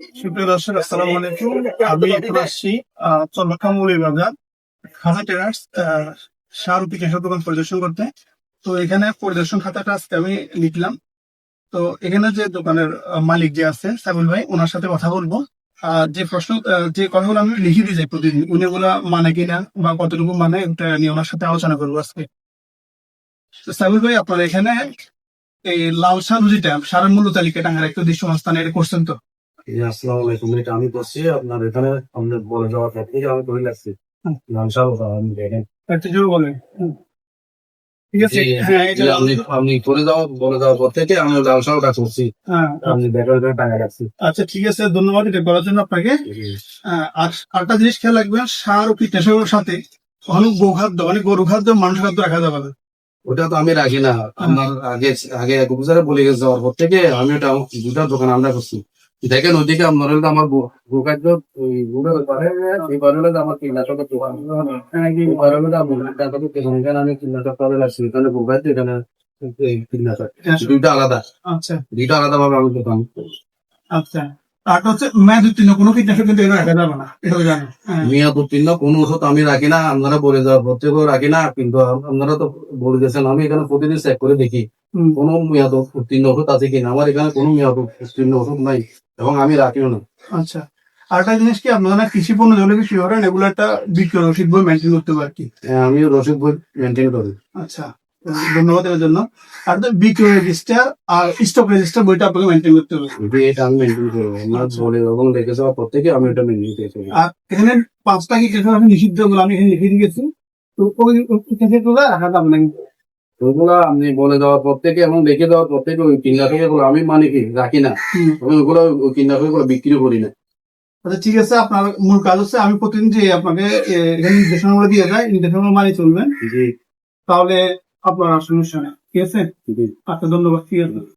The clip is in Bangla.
সুপ্রিয় দর্শক, আসসালামু আলাইকুম। আমি বাজার দোকান পরিদর্শন করতে। তো এখানে পরিদর্শন খাতাটা আজকে আমি লিখলাম। তো এখানে যে দোকানের মালিক যে আছে ভাই, ওনার সাথে কথা বলব। যে প্রশ্ন যে কথাগুলো আমি লিখে দিয়ে যাই প্রতিদিন, উনি মানে কিনা বা কতটুকু মানে এটা নিয়ে ওনার সাথে আলোচনা করব আজকে। সাবিল ভাই, আপনার এখানে এই লাল শাহ যেটা সারের মূল্য তালিকা টাঙ্গার একটা দৃশ্যমান এটা করছেন তো? আসসালামু আলাইকুম। এটা আমি করছি আপনার এখানে আমাদের বলে যাওয়ার পর থেকে আমি করে লাগছি হুম। লামসাল আমি দেখেন। একটা জোর বলেন। হুম। ঠিক আছে? জি, হ্যাঁ জি, এটা আপনি আপনি করে যাওয়া বলে যাওয়ার পর থেকে আমি লামসালটা করছি হ্যাঁ আপনি দেখার জন্য টাকা রাখছি আচ্ছা ঠিক আছে ধন্যবাদ এটা করার জন্য আপনাকে। আহ, আর আরেকটা জিনিস খেয়াল রাখবেন সার ও কীটনাশকের সাথে অনেক গোখাদ্য অনেক গরু খাদ্য মানুষ খাদ্য রাখা যাবে না। ওটা তো আমি রাখি না। আপনার আগে আগে এক বলে গেছে যাওয়ার পর থেকে আমি ওটা দুটা দোকান আমরা করছি। দেখেন ওইদিকে হলো আমার গোকাদ্য ওই গুড়ের পারে এই পারে হলো আমার কীটনাশকের দোকান। এই পারে হলো আমার এখানে আমি কীটনাশক এখানে কীটনাশক। দুইটা আলাদা। আচ্ছা। দুইটা আলাদা ভাবে আমি দোকান আচ্ছা। আরটা হচ্ছে মেয়াদ উত্তীর্ণ কোনো কীটনাশক কিন্তু এখানে রাখা যাবে না এটা জানো হ্যাঁ। মেয়াদ উত্তীর্ণ কোনো ওষুধ আমি রাখি না আপনারা বলে রাখি না কিন্তু আপনারা তো বলে দিয়েছেন আমি এখানে প্রতিদিন চেক করে দেখি কোনো মেয়াদ উত্তীর্ণ ওষুধ আছে কিনা আমার এখানে কোনো মেয়াদ উত্তীর্ণ ওষুধ নাই এবং আমি রাখিও না। আচ্ছা আরেকটা জিনিস কি আপনারা কৃষি পণ্য যেগুলো বিক্রি করেন এগুলো একটা বিক্রয় রসিদ বই মেনটেন করতে পারে আর কি? হ্যাঁ, আমি রসিদ বই মেনটেন করি। আচ্ছা ধন্যবাদ এর জন্য। আর তো বিক্রয় রেজিস্টার আর স্টক রেজিস্টার বইটা আপনাকে মেনটেন করতে হবে। এটা আমি মেনটেন আমার বলে এবং দেখে যাওয়ার পর আমি এটা মেনটেন করি আর এখানে পাঁচটা কি কেটে আমি নিষিদ্ধগুলো আমি এখানে লিখে দিয়েছি। তো ওই গুলো রাখা যাবে না ওইগুলা আপনি বলে দেওয়ার পর থেকে এবং দেখে দেওয়ার পর থেকে ওই কীটনাশক এগুলো আমি মানে কি রাখি না। ওইগুলো ওই কীটনাশক এগুলো বিক্রি করি না। আচ্ছা ঠিক আছে আপনার মূল কাজ হচ্ছে আমি প্রতিদিন যে আপনাকে এখানে নির্দেশনাগুলো দিয়ে যায় নির্দেশনাগুলো মানে চলবেন জি। তাহলে আপনার নেই। ঠিক আছে? আচ্ছা ধন্যবাদ। ঠিক আছে।